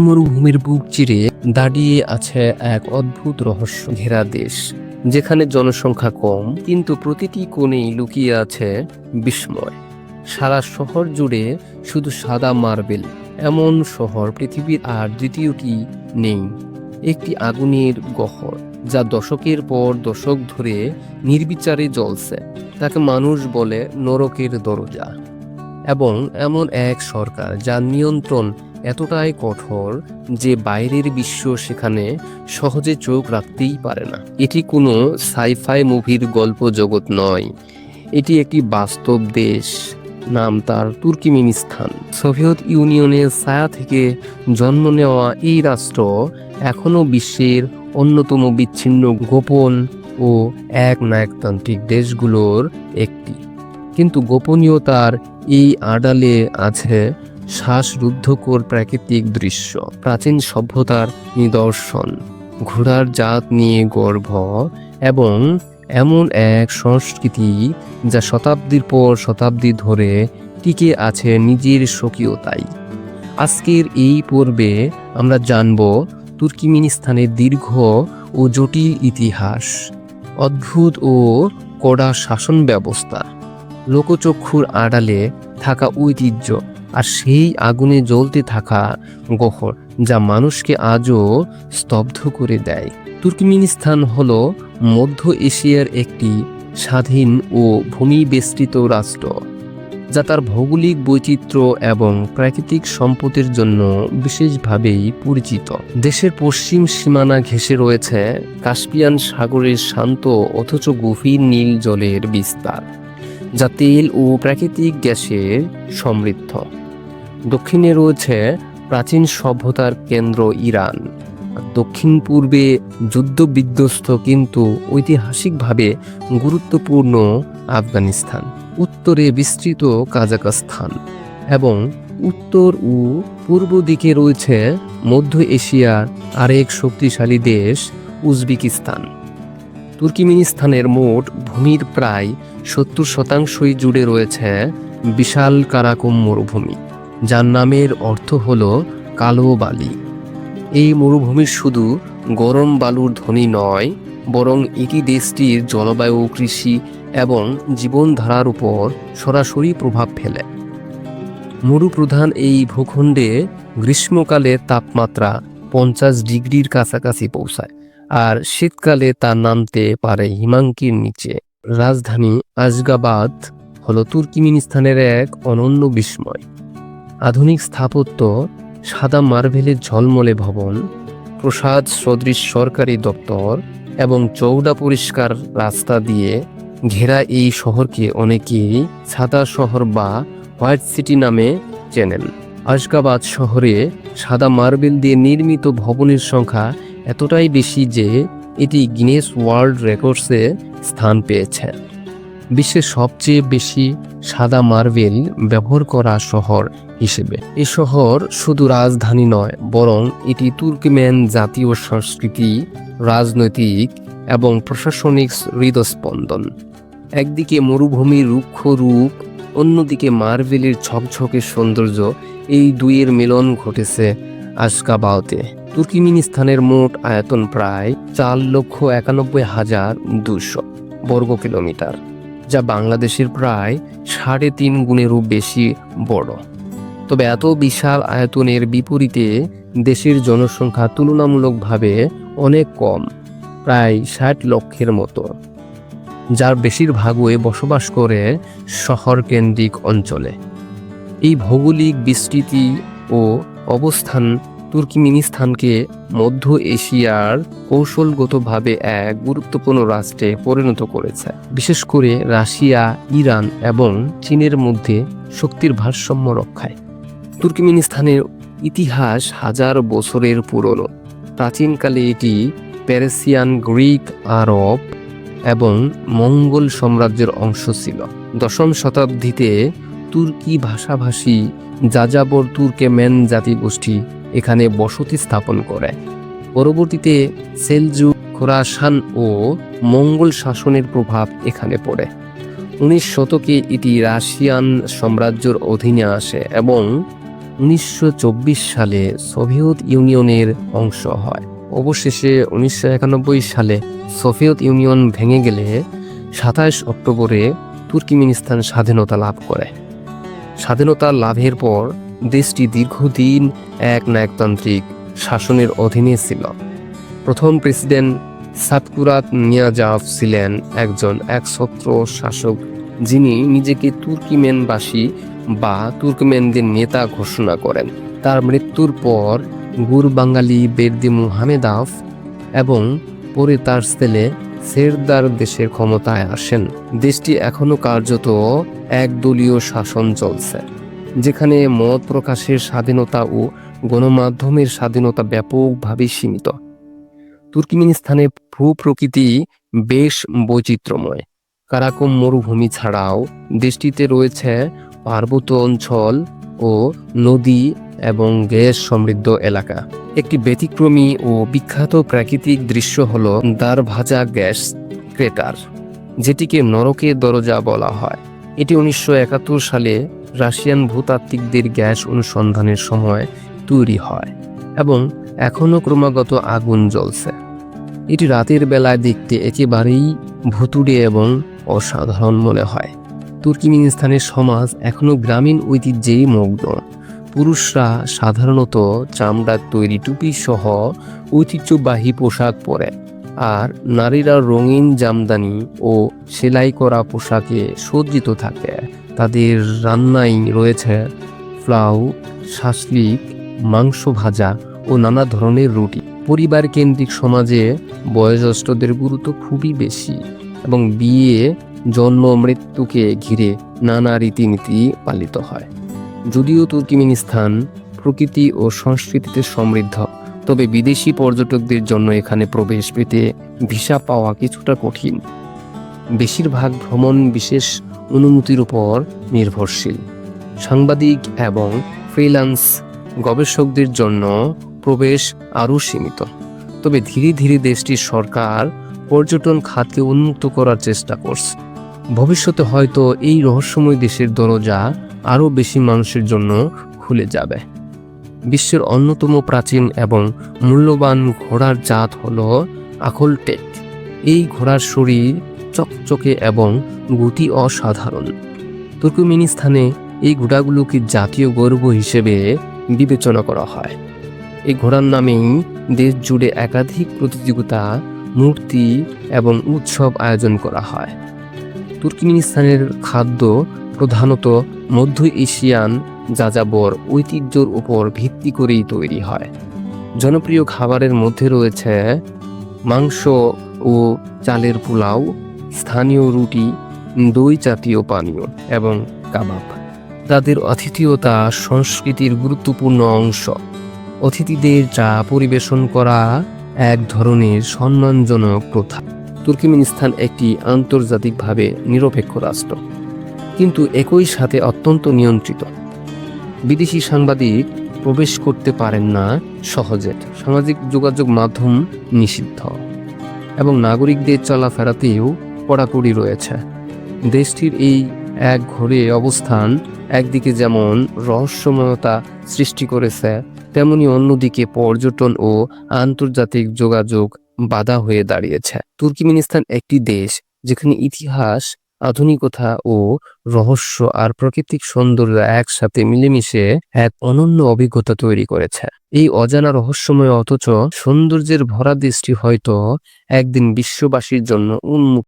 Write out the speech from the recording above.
মরুভূমির বুক চিরে দাঁড়িয়ে আছে এক অদ্ভুত রহস্য। ঘেরা দেশ, যেখানে জনসংখ্যা কম, কিন্তু প্রতিটি কোণেই লুকিয়ে আছে বিস্ময়। সারা শহর জুড়ে শুধু সাদা মার্বেল, এমন শহর পৃথিবীর আর দ্বিতীয়টি নেই। একটি আগুনের গহর যা দশকের পর দশক ধরে নির্বিচারে জ্বলছে, তাকে মানুষ বলে নরকের দরজা। এবং এমন এক সরকার, যার নিয়ন্ত্রণ এতটাই কঠোর যে বাইরের বিশ্ব সেখানে সহজে চোখ রাখতেই পারে না। এটি কোনো সাইফাই মুভির গল্প জগৎ নয়। এটি একটি বাস্তব দেশ নাম তার তুর্কিমিনিস্তান। সোভিয়েত ইউনিয়নের ছায়া থেকে জন্ম নেওয়া এই রাষ্ট্র এখনও বিশ্বের অন্যতম বিচ্ছিন্ন, গোপন ও এক নায়কতান্ত্রিক দেশগুলোর একটি। কিন্তু গোপনীয়তার এই আড়ালে আছে শ্বাসরুদ্ধকর প্রাকৃতিক দৃশ্য, প্রাচীন সভ্যতার নিদর্শন, ঘোড়ার জাত নিয়ে গর্ভ এবং এমন এক সংস্কৃতি যা শতাব্দীর পর শতাব্দী ধরে টিকে আছে নিজের স্বকীয়তাই আজকের এই পর্বে আমরা জানব তুর্কিমিনিস্তানের দীর্ঘ ও জটিল ইতিহাস, অদ্ভুত ও কড়া শাসন ব্যবস্থা, লোকচক্ষুর আড়ালে থাকা ঐতিহ্য আর সেই আগুনে জ্বলতে থাকা গহর যা মানুষকে আজও স্তব্ধ করে দেয়। তুর্কমিনিস্তান হল মধ্য এশিয়ার একটি স্বাধীন ও ভূমি বেষ্টিত রাষ্ট্র, যা তার ভৌগোলিক বৈচিত্র্য এবং প্রাকৃতিক সম্পদের জন্য বিশেষভাবেই পরিচিত। দেশের পশ্চিম সীমানা ঘেঁষে রয়েছে কাস্পিয়ান সাগরের শান্ত অথচ গভীর নীল জলের বিস্তার, যা তেল ও প্রাকৃতিক গ্যাসের সমৃদ্ধ। দক্ষিণে রয়েছে প্রাচীন সভ্যতার কেন্দ্র ইরান। দক্ষিণ পূর্বে যুদ্ধ বিধ্বস্ত কিন্তু ঐতিহাসিকভাবে গুরুত্বপূর্ণ আফগানিস্তান, উত্তরে বিস্তৃত কাজাকস্তান এবং উত্তর ও পূর্ব দিকে রয়েছে মধ্য এশিয়ার আরেক শক্তিশালী দেশ উজবেকিস্তান। তুর্কিমিনিস্তানের মোট ভূমির প্রায় সত্তর শতাংশই জুড়ে রয়েছে বিশাল কারাকুম মরুভূমি। যার নামের অর্থ হল কালো বালি। এই মরুভূমি শুধু গরম বালুর ধনী নয়, বরং এটি দেশটির জলবায়ু, কৃষি এবং জীবনধারার উপর সরাসরি প্রভাব ফেলে। মরুপ্রধান এই ভূখণ্ডে গ্রীষ্মকালে তাপমাত্রা পঞ্চাশ ডিগ্রির কাছাকাছি পৌঁছায়, আর শীতকালে তা নামতে পারে হিমাঙ্কির নিচে। রাজধানী আজগাবাদ হল তুর্কিমিনিস্তানের এক অনন্য বিস্ময়। আধুনিক স্থাপত্য সাদা মার্বেলের ঝলমলে ভবন, প্রসাদ সদৃশ সরকারি দপ্তর এবং চৌড়া পরিষ্কার রাস্তা দিয়ে ঘেরা এই শহরকে অনেকেই সাদা শহর বা হোয়াইট সিটি নামে চেনেন। আশগাবাদ শহরে সাদা মার্বেল দিয়ে নির্মিত ভবনের সংখ্যা এতটাই বেশি যে এটি গিনেস ওয়ার্ল্ড রেকর্ডসে স্থান পেয়েছে। বিশ্বের সবচেয়ে বেশি সাদা মার্বেল ব্যবহার করা শহর হিসেবে। এ শহর শুধু রাজধানী নয়, বরং এটি তুর্কিম্যান জাতীয় সংস্কৃতি, রাজনৈতিক এবং প্রশাসনিক হৃদস্পন্দন। একদিকে মরুভূমির রুক্ষ রূপ, অন্যদিকে মার্বেলের ঝকঝকে সৌন্দর্য, এই দুইয়ের মিলন ঘটেছে আশকাবাওতে তুর্কিমিনিস্তানের মোট আয়তন প্রায় চার লক্ষ একানব্বই হাজার দুশো বর্গ কিলোমিটার, যা বাংলাদেশের প্রায় সাড়ে তিন গুণেরও বেশি বড়। তবে এত বিশাল আয়তনের বিপরীতে দেশের জনসংখ্যা তুলনামূলকভাবে অনেক কম, প্রায় ষাট লক্ষের মতো, যার বেশিরভাগই বসবাস করে শহর কেন্দ্রিক অঞ্চলে। এই ভৌগোলিক বিস্তৃতি ও অবস্থান তুর্কিমিনিস্তানকে মধ্য এশিয়ার কৌশলগতভাবে এক গুরুত্বপূর্ণ রাষ্ট্রে পরিণত করেছে। বিশেষ করে রাশিয়া, ইরান এবং চীনের মধ্যে শক্তির ভারসাম্য রক্ষায়। তুর্কিমিনিস্তানের ইতিহাস হাজার বছরের পুরনো। প্রাচীনকালে এটি প্যারেসিয়ান গ্রিক, আরব এবং মঙ্গল সাম্রাজ্যের অংশ ছিল। দশম শতাব্দীতে তুর্কি ভাষাভাষী যাযাবর তুর্কেমেন জাতিগোষ্ঠী এখানে বসতি স্থাপন করে। পরবর্তীতে সেলজুক খোরাসান ও মঙ্গল শাসনের প্রভাব এখানে পড়ে। উনিশ শতকে এটি রাশিয়ান সাম্রাজ্যের অধীনে আসে এবং উনিশশো চব্বিশ সালে সোভিয়েত ইউনিয়নের অংশ হয়। অবশেষে উনিশশো একানব্বই সালে সোভিয়েত ইউনিয়ন ভেঙে গেলে সাতাশ অক্টোবরে তুর্কিমিনিস্তান স্বাধীনতা লাভ করে। স্বাধীনতা লাভের পর দেশটি দীর্ঘদিন এক নায়কতান্ত্রিক শাসনের অধীনে ছিল। প্রথম প্রেসিডেন্ট সাতকুরাত নিয়াজাফ ছিলেন একজন একছত্র শাসক, যিনি নিজেকে তুর্কিমেনবাসী বা তুর্কমেনদের নেতা ঘোষণা করেন। তার মৃত্যুর পর গুর বাঙালি বেরদি মুহামেদাফ এবং পরে তার ছেলে সেরদার দেশের ক্ষমতায় আসেন। দেশটি এখনও কার্যত একদলীয় শাসন চলছে, যেখানে মত প্রকাশের স্বাধীনতা ও গণমাধ্যমের স্বাধীনতা ব্যাপকভাবে সীমিত। তুর্কিমিনিস্তানের ভূপ্রকৃতি বেশ বৈচিত্র্যময়। কারাকম মরুভূমি ছাড়াও দেশটিতে রয়েছে পার্বত্য অঞ্চল ও নদী এবং গ্যাস সমৃদ্ধ এলাকা। একটি ব্যতিক্রমী ও বিখ্যাত প্রাকৃতিক দৃশ্য হল দারভাজা গ্যাস ক্রেটার, যেটিকে নরকের দরজা বলা হয়। এটি উনিশশো একাত্তর সালে রাশিয়ান ভূতাত্ত্বিকদের গ্যাস অনুসন্ধানের সময় তৈরি হয় এবং এখনও ক্রমাগত আগুন জ্বলছে। এটি রাতের বেলায় দেখতে একেবারেই ভুতুড়ে এবং অসাধারণ মনে হয়। তুর্কিমিনিস্তানের সমাজ এখনও গ্রামীণ ঐতিহ্যেই মগ্ন পুরুষরা সাধারণত চামড়ার তৈরি টুপি সহ ঐতিহ্যবাহী পোশাক পরে, আর নারীরা রঙিন জামদানি ও সেলাই করা পোশাকে সজ্জিত থাকে। তাদের রান্নায় রয়েছে ফ্লাউ, শাসলিক, মাংস ভাজা ও নানা ধরনের রুটি। পরিবার কেন্দ্রিক সমাজে বয়োজ্যেষ্ঠদের গুরুত্ব খুবই বেশি এবং বিয়ে জন্ম মৃত্যুকে ঘিরে নানা রীতিনীতি পালিত হয়। যদিও তুর্কিমিনিস্তান প্রকৃতি ও সংস্কৃতিতে সমৃদ্ধ, তবে বিদেশি পর্যটকদের জন্য এখানে প্রবেশ পেতে ভিসা পাওয়া কিছুটা কঠিন। বেশিরভাগ ভ্রমণ বিশেষ অনুমতির উপর নির্ভরশীল। সাংবাদিক এবং ফ্রিল্যান্স গবেষকদের জন্য প্রবেশ আরও সীমিত, তবে ধীরে ধীরে দেশটির সরকার পর্যটন খাতকে উন্মুক্ত করার চেষ্টা করছে। ভবিষ্যতে হয়তো এই রহস্যময় দেশের দরজা আরও বেশি মানুষের জন্য খুলে যাবে। বিশ্বের অন্যতম প্রাচীন এবং মূল্যবান ঘোড়ার জাত হল আখলটেক এই ঘোড়ার শরীর চকচকে এবং গতি অসাধারণ। তুর্কমেনিস্তানে এই ঘোড়াগুলোকে জাতীয় গর্ব হিসেবে বিবেচনা করা হয়। এই ঘোড়ার নামেই দেশ জুড়ে একাধিক প্রতিযোগিতা, মূর্তি এবং উৎসব আয়োজন করা হয়। তুর্কমেনিস্তানের খাদ্য প্রধানত মধ্য এশিয়ান যাযাবর ঐতিহ্যর উপর ভিত্তি করেই তৈরি হয়। জনপ্রিয় খাবারের মধ্যে রয়েছে মাংস ও চালের পোলাও, স্থানীয় রুটি, দই জাতীয় পানীয় এবং কাবাব। তাদের আতিথেয়তা সংস্কৃতির গুরুত্বপূর্ণ অংশ। অতিথিদের চা পরিবেশন করা এক ধরনের সম্মানজনক প্রথা। তুর্কমেনিস্তান একটি আন্তর্জাতিকভাবে নিরপেক্ষ রাষ্ট্র, কিন্তু একই সাথে অত্যন্ত নিয়ন্ত্রিত। বিদেশি সাংবাদিক প্রবেশ করতে পারেন না সহজে। সামাজিক যোগাযোগ মাধ্যম নিষিদ্ধ এবং নাগরিকদের চলাফেরাতেও কড়াকড়ি রয়েছে। দেশটির এই এক ঘরে অবস্থান একদিকে যেমন রহস্যময়তা সৃষ্টি করেছে, তেমনি অন্যদিকে পর্যটন ও আন্তর্জাতিক যোগাযোগ বাধা হয়ে দাঁড়িয়েছে। তুর্কিমিনিস্তান একটি দেশ যেখানে ইতিহাস, আধুনিকতা ও রহস্য আর প্রাকৃতিক সৌন্দর্য একসাথে মিলেমিশে এক অনন্য অভিজ্ঞতা তৈরি করেছে। এই অজানা রহস্যময় অথচ সৌন্দর্যের ভরা দৃষ্টি হয়তো একদিন বিশ্ববাসীর জন্য উন্মুক্ত